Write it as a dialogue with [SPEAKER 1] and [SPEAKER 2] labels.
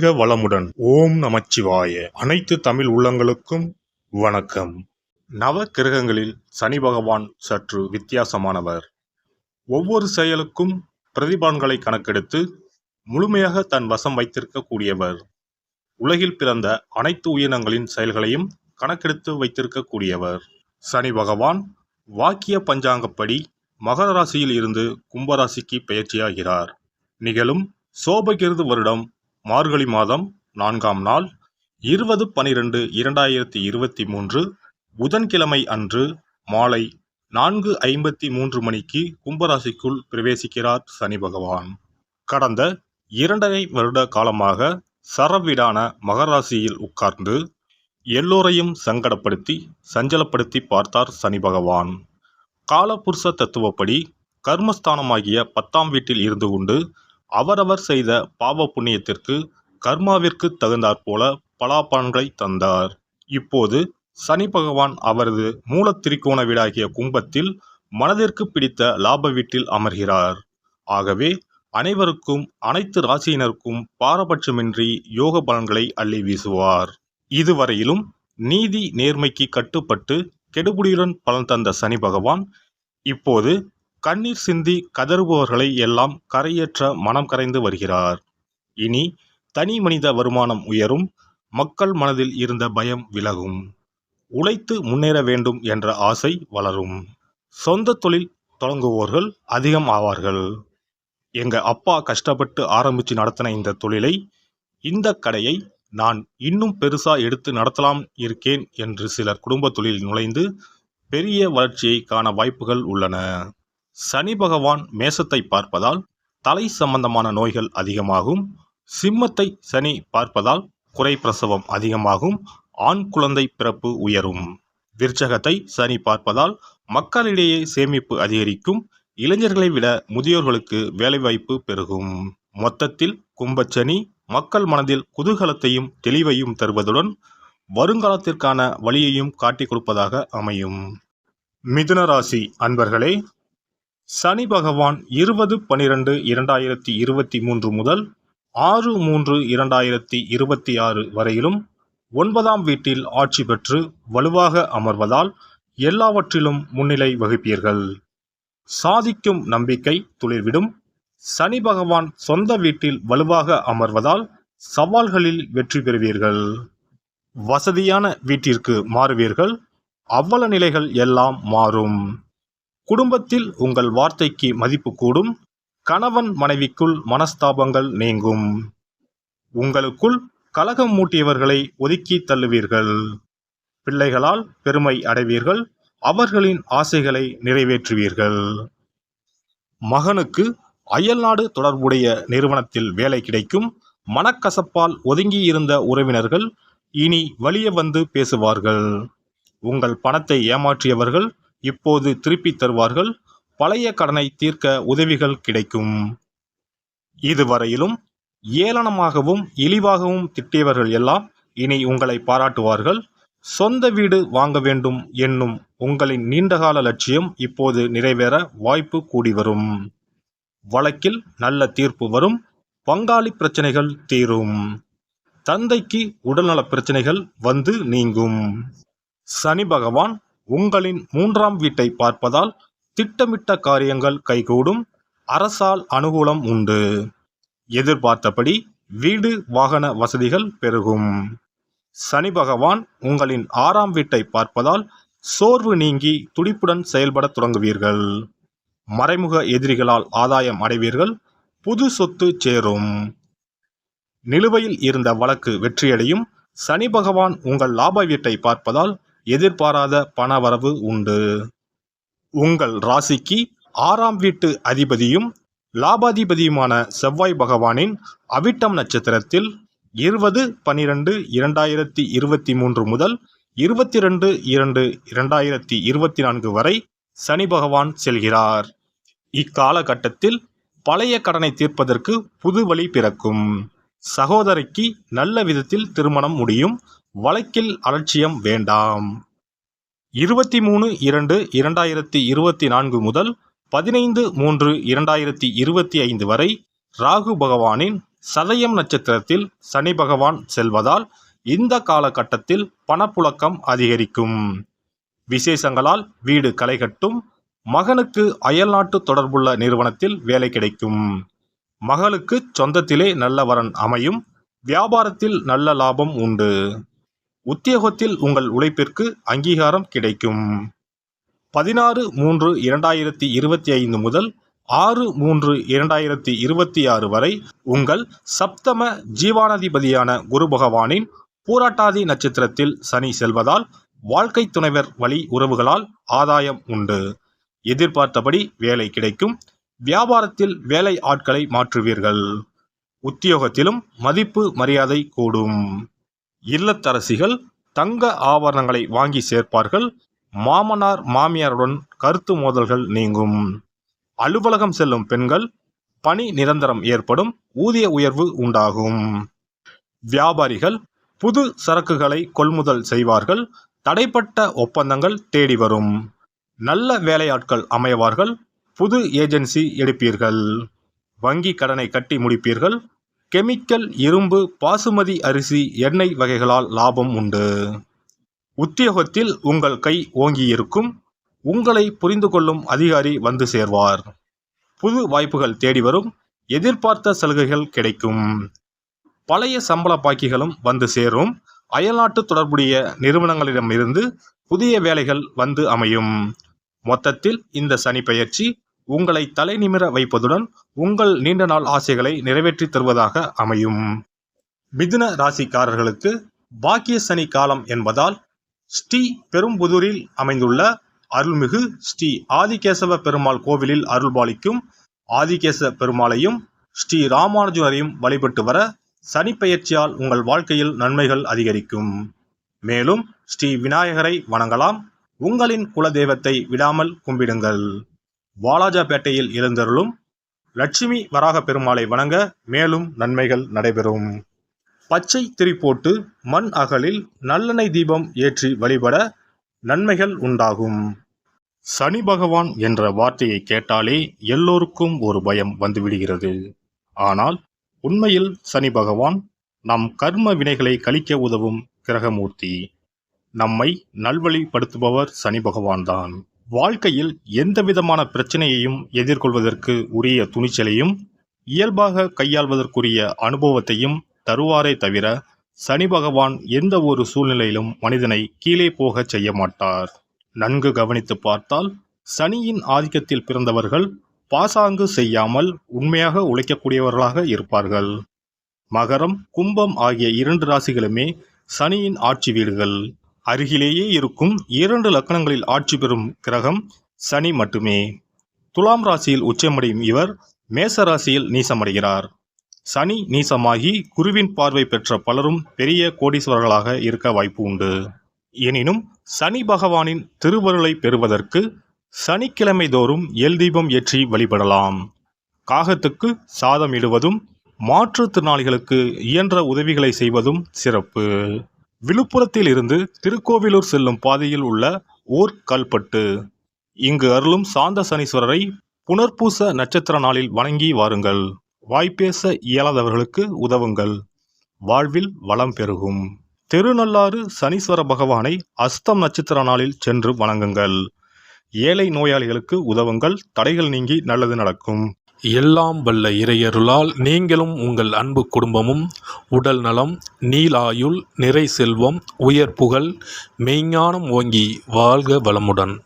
[SPEAKER 1] வாழ்க வளமுடன். ஓம் நமச்சிவாய. அனைத்து தமிழ் உள்ளங்களுக்கும் வணக்கம். நவ கிரகங்களில் சனி பகவான் சற்று வித்தியாசமானவர். ஒவ்வொரு செயலுக்கும் பிரதிபான்களை கணக்கெடுத்து முழுமையாக தன் வசம் வைத்திருக்கக்கூடியவர். உலகில் பிறந்த அனைத்து உயிரினங்களின் செயல்களையும் கணக்கெடுத்து வைத்திருக்கக்கூடியவர். சனி பகவான் வாக்கிய பஞ்சாங்கப்படி மகர ராசியில் இருந்து கும்பராசிக்கு பெயர்ச்சியாகிறார். நிகழும் சோபகிருது வருடம் மார்கழி மாதம் நான்காம் நாள் இருபது பனிரெண்டு இரண்டாயிரத்தி இருபத்தி மூன்று புதன்கிழமை அன்று மாலை நான்கு ஐம்பத்தி மூன்று மணிக்கு கும்பராசிக்குள் பிரவேசிக்கிறார் சனி பகவான். கடந்த இரண்டரை வருட காலமாக சரவீடான மகராசியில் உட்கார்ந்து எல்லோரையும் சங்கடப்படுத்தி சஞ்சலப்படுத்தி பார்த்தார் சனி பகவான். காலபுருஷ தத்துவப்படி கர்மஸ்தானமாகிய பத்தாம் வீட்டில் இருந்து கொண்டு அவரவர் செய்த பாவ புண்ணியத்திற்கு கர்மாவிற்கு தகுந்தாற்போல பலாபலன்களை தந்தார். இப்போது சனி பகவான் அவரது மூல திரிகோண வீடாகிய கும்பத்தில் மனதிற்கு பிடித்த லாப வீட்டில் அமர்கிறார். ஆகவே அனைவருக்கும் அனைத்து ராசியினருக்கும் பாரபட்சமின்றி யோக பலன்களை அள்ளி வீசுவார். இதுவரையிலும் நீதி நேர்மைக்கு கட்டுப்பட்டு கெடுபுடியுடன் பலன் தந்த சனி பகவான் இப்போது கண்ணீர் சிந்தி கதறுபவர்களை எல்லாம் கரையேற்ற மனம் கரைந்து வருகிறார். இனி தனி மனித வருமானம் உயரும் மக்கள் மனதில் இருந்த பயம் விலகும். உழைத்து முன்னேற வேண்டும் என்ற ஆசை வளரும். சொந்த தொழில் தொடங்குவோர்கள் அதிகம் ஆவார்கள். எங்க அப்பா கஷ்டப்பட்டு ஆரம்பிச்சு நடத்தின இந்த தொழிலை இந்த கடையை நான் இன்னும் பெருசா எடுத்து நடத்தலாம் இருக்கேன் என்று சிலர் குடும்ப தொழில் நுழைந்து பெரிய வளர்ச்சியை காண வாய்ப்புகள் உள்ளன. சனி பகவான் மேசத்தை பார்ப்பதால் தலை சம்பந்தமான நோய்கள் அதிகமாகும். சிம்மத்தை சனி பார்ப்பதால் குறை பிரசவம் அதிகமாகும். ஆண் குழந்தை பிறப்பு உயரும். விருச்சகத்தை சனி பார்ப்பதால் மக்களிடையே சேமிப்பு அதிகரிக்கும். இளைஞர்களை விட முதியோர்களுக்கு வேலைவாய்ப்பு பெருகும். மொத்தத்தில் கும்பச்சனி மக்கள் மனதில் குதூகலத்தையும் தெளிவையும் தருவதுடன் வருங்காலத்திற்கான வழியையும் காட்டிக் கொடுப்பதாக அமையும். மிதுன ராசி அன்பர்களே சனி பகவான் இருபது பனிரெண்டு இரண்டாயிரத்தி இருபத்தி மூன்று முதல் ஆறு மூன்று இரண்டாயிரத்தி இருபத்தி ஆறு வரையிலும் ஒன்பதாம் வீட்டில் ஆட்சி பெற்று வலுவாக அமர்வதால் எல்லாவற்றிலும் முன்னிலை வகிப்பீர்கள். சாதிக்கும் நம்பிக்கை துளிர்விடும். சனி பகவான் சொந்த வீட்டில் வலுவாக அமர்வதால் சவால்களில் வெற்றி பெறுவீர்கள். வசதியான வீட்டிற்கு மாறுவீர்கள். அவ்வள நிலைகள் எல்லாம் மாறும். குடும்பத்தில் உங்கள் வார்த்தைக்கு மதிப்பு கூடும். கணவன் மனைவிக்குள் மனஸ்தாபங்கள் நீங்கும். உங்களுக்குள் கலகம் மூட்டியவர்களை ஒதுக்கி தள்ளுவீர்கள். பிள்ளைகளால் பெருமை அடைவீர்கள். அவர்களின் ஆசைகளை நிறைவேற்றுவீர்கள். மகனுக்கு அயல்நாடு தொடர்புடைய நிறுவனத்தில் வேலை கிடைக்கும். மனக்கசப்பால் ஒதுங்கியிருந்த உறவினர்கள் இனி வலிய வந்து பேசுவார்கள். உங்கள் பணத்தை ஏமாற்றியவர்கள் இப்போது திருப்பித் தருவார்கள். பழைய கடனை தீர்க்க உதவிகள் கிடைக்கும். இதுவரையிலும் ஏளனமாகவும் இழிவாகவும் திட்டியவர்கள் எல்லாம் இனி உங்களை பாராட்டுவார்கள். சொந்த வீடு வாங்க வேண்டும் என்னும் உங்களின் நீண்டகால லட்சியம் இப்போது நிறைவேற வாய்ப்பு கூடி வரும். வழக்கில் நல்ல தீர்ப்பு வரும். பங்காளி பிரச்சனைகள் தீரும். தந்தைக்கு உடல்நலப் பிரச்சனைகள் வந்து நீங்கும். சனி பகவான் உங்களின் மூன்றாம் வீட்டை பார்ப்பதால் திட்டமிட்ட காரியங்கள் கைகூடும். அரசால் அனுகூலம் உண்டு. எதிர்பார்த்தபடி வீடு வாகன வசதிகள் பெருகும். சனி பகவான் உங்களின் ஆறாம் வீட்டை பார்ப்பதால் சோர்வு நீங்கி துடிப்புடன் செயல்படத் தொடங்குவீர்கள். மறைமுக எதிரிகளால் ஆதாயம் அடைவீர்கள். புது சொத்து சேரும். நிலுவையில் இருந்த வழக்கு வெற்றியடையும். சனி பகவான் உங்கள் லாப வீட்டை பார்ப்பதால் எதிர்பாராத பணவரவு உண்டு. உங்கள் ராசிக்கு ஆறாம் வீட்டு அதிபதியும் லாபாதிபதியுமான செவ்வாய் பகவானின் அவிட்டம் நட்சத்திரத்தில் இருபது பனிரெண்டு இரண்டாயிரத்தி இருபத்தி மூன்று முதல் இருபத்தி ரெண்டு இரண்டு இரண்டாயிரத்தி இருபத்தி நான்கு வரை சனி பகவான் செல்கிறார். இக்காலகட்டத்தில் பழைய கடனை தீர்ப்பதற்கு புது வழி பிறக்கும். சகோதரிக்கு நல்ல விதத்தில் திருமணம் முடியும். வழக்கில் அலட்சியம் வேண்டாம். இருபத்தி மூணு இரண்டு இரண்டாயிரத்தி இருபத்தி நான்கு முதல் பதினைந்து மூன்று இரண்டாயிரத்தி இருபத்தி ஐந்து வரை ராகு பகவானின் சதயம் நட்சத்திரத்தில் சனி பகவான் செல்வதால் இந்த காலகட்டத்தில் பணப்புழக்கம் அதிகரிக்கும். விசேஷங்களால் வீடு களைகட்டும் மகனுக்கு அயல்நாட்டு தொடர்புள்ள நிறுவனத்தில் வேலை கிடைக்கும். மகளுக்கு சொந்தத்திலே நல்ல வரன் அமையும் வியாபாரத்தில் நல்ல லாபம் உண்டு. உத்தியோகத்தில் உங்கள் உழைப்பிற்கு அங்கீகாரம் கிடைக்கும். பதினாறு மூன்று இரண்டாயிரத்தி இருபத்தி ஐந்து முதல் ஆறு மூன்று இரண்டாயிரத்தி இருபத்தி ஆறு வரை உங்கள் சப்தம ஜீவானாதிபதியான குரு பகவானின் பூராட்டாதி நட்சத்திரத்தில் சனி செல்வதால் வாழ்க்கை துணைவர் வழி உறவுகளால் ஆதாயம் உண்டு. எதிர்பார்த்தபடி வேலை கிடைக்கும். வியாபாரத்தில் வேலை ஆட்களை மாற்றுவீர்கள். உத்தியோகத்திலும் மதிப்பு மரியாதை கூடும். இல்லத்தரசிகள் தங்க ஆபரணங்களை வாங்கி சேர்ப்பார்கள். மாமனார் மாமியாருடன் கருத்து மோதல்கள் நீங்கும். அலுவலகம் செல்லும் பெண்கள் பணி நிரந்தரம் ஏற்படும் ஊதிய உயர்வு உண்டாகும். வியாபாரிகள் புது சரக்குகளை கொள்முதல் செய்வார்கள். தடைப்பட்ட ஒப்பந்தங்கள் தேடி வரும். நல்ல வேலையாட்கள் அமைவார்கள். புது ஏஜென்சி எடுப்பீர்கள். வங்கி கடனை கட்டி முடிப்பீர்கள். கெமிக்கல் இரும்பு பாசுமதி அரிசி எண்ணெய் வகைகளால் லாபம் உண்டு. உத்தியோகத்தில் உங்கள் கை ஓங்கியிருக்கும். உங்களை புரிந்து கொள்ளும் அதிகாரி வந்து சேர்வார். புது வாய்ப்புகள் தேடி வரும். எதிர்பார்த்த சலுகைகள் கிடைக்கும். பழைய சம்பள பாக்கிகளும் வந்து சேரும். அயல்நாட்டு தொடர்புடைய நிறுவனங்களிடமிருந்து புதிய வேலைகள் வந்து அமையும். மொத்தத்தில் இந்த சனி பயிற்சி உங்களை தலை நிமிர வைப்பதுடன் உங்கள் நீண்ட நாள் ஆசைகளை நிறைவேற்றித் தருவதாக அமையும். மிதுன ராசிக்காரர்களுக்கு பாக்கிய சனி காலம் என்பதால் ஸ்ரீ பெரும்புதூரில் அமைந்துள்ள அருள்மிகு ஸ்ரீ ஆதிகேசவ பெருமாள் கோவிலில் அருள்பாலிக்கும் ஆதிகேச பெருமாளையும் ஸ்ரீ ராமானுஜரையும் வழிபட்டு வர சனிப்பெயர்ச்சியால் உங்கள் வாழ்க்கையில் நன்மைகள் அதிகரிக்கும். மேலும் ஸ்ரீ விநாயகரை வணங்கலாம். உங்களின் குலதெய்வத்தை விடாமல் கும்பிடுங்கள். வாலாஜாபேட்டையில் எழுந்தருளும் லட்சுமி வராக பெருமாளை வணங்க மேலும் நன்மைகள் நடைபெறும். பச்சை திரிப்போட்டு மண் அகலில் நல்லெண்ணெய் தீபம் ஏற்றி வழிபட நன்மைகள் உண்டாகும். சனி பகவான் என்ற வார்த்தையை கேட்டாலே எல்லோருக்கும் ஒரு பயம் வந்துவிடுகிறது. ஆனால் உண்மையில் சனி பகவான் நம் கர்ம வினைகளை கழிக்க உதவும் கிரகமூர்த்தி. நம்மை நல்வழிப்படுத்துபவர் சனி பகவான்தான். வாழ்க்கையில் எந்த விதமான பிரச்சனையையும் எதிர்கொள்வதற்கு உரிய துணிச்சலையும் இயல்பாக கையாள்வதற்குரிய அனுபவத்தையும் தருவாரே தவிர சனி பகவான் எந்த ஒரு சூழ்நிலையிலும் மனிதனை கீழே போகச் செய்ய மாட்டார். நன்கு கவனித்து பார்த்தால் சனியின் ஆதிக்கத்தில் பிறந்தவர்கள் பாசாங்கு செய்யாமல் உண்மையாக உழைக்கக்கூடியவர்களாக இருப்பார்கள். மகரம் கும்பம் ஆகிய இரண்டு ராசிகளுமே சனியின் ஆட்சி வீடுகள். அருகிலேயே இருக்கும் இரண்டு லக்கணங்களில் ஆட்சி பெறும் கிரகம் சனி மட்டுமே. துலாம் ராசியில் உச்சமடையும் இவர் மேச ராசியில் நீசமடைகிறார். சனி நீசமாகி குருவின் பார்வை பெற்ற பலரும் பெரிய கோடீஸ்வரர்களாக இருக்க வாய்ப்பு உண்டு. எனினும் சனி பகவானின் திருவருளை பெறுவதற்கு சனிக்கிழமை தோறும் எல் தீபம் ஏற்றி வழிபடலாம். காகத்துக்கு சாதம் இடுவதும் மாற்றுத்திறனாளிகளுக்கு இயன்ற உதவிகளை செய்வதும் சிறப்பு. விழுப்புரத்தில் இருந்து திருக்கோவிலூர் செல்லும் பாதையில் உள்ள ஓர் கல்பட்டு. இங்கு அருளும் சாந்த சனீஸ்வரரை புனர்பூச நட்சத்திர நாளில் வணங்கி வாருங்கள். வாய்ப்பேச இயலாதவர்களுக்கு உதவுங்கள். வாழ்வில் வளம் பெருகும். திருநள்ளாறு சனீஸ்வர பகவானை அஸ்தம் நட்சத்திர நாளில் சென்று வணங்குங்கள். ஏழை நோயாளிகளுக்கு உதவுங்கள். தடைகள் நீங்கி நல்லது நடக்கும்.
[SPEAKER 2] எல்லாம் வல்ல இறையருளால் நீங்களும் உங்கள் அன்பு குடும்பமும் உடல் நலம் நீலாயுள் நிறை செல்வம் உயர் புகழ் மெய்ஞானம் ஓங்கி வாழ்க வளமுடன்.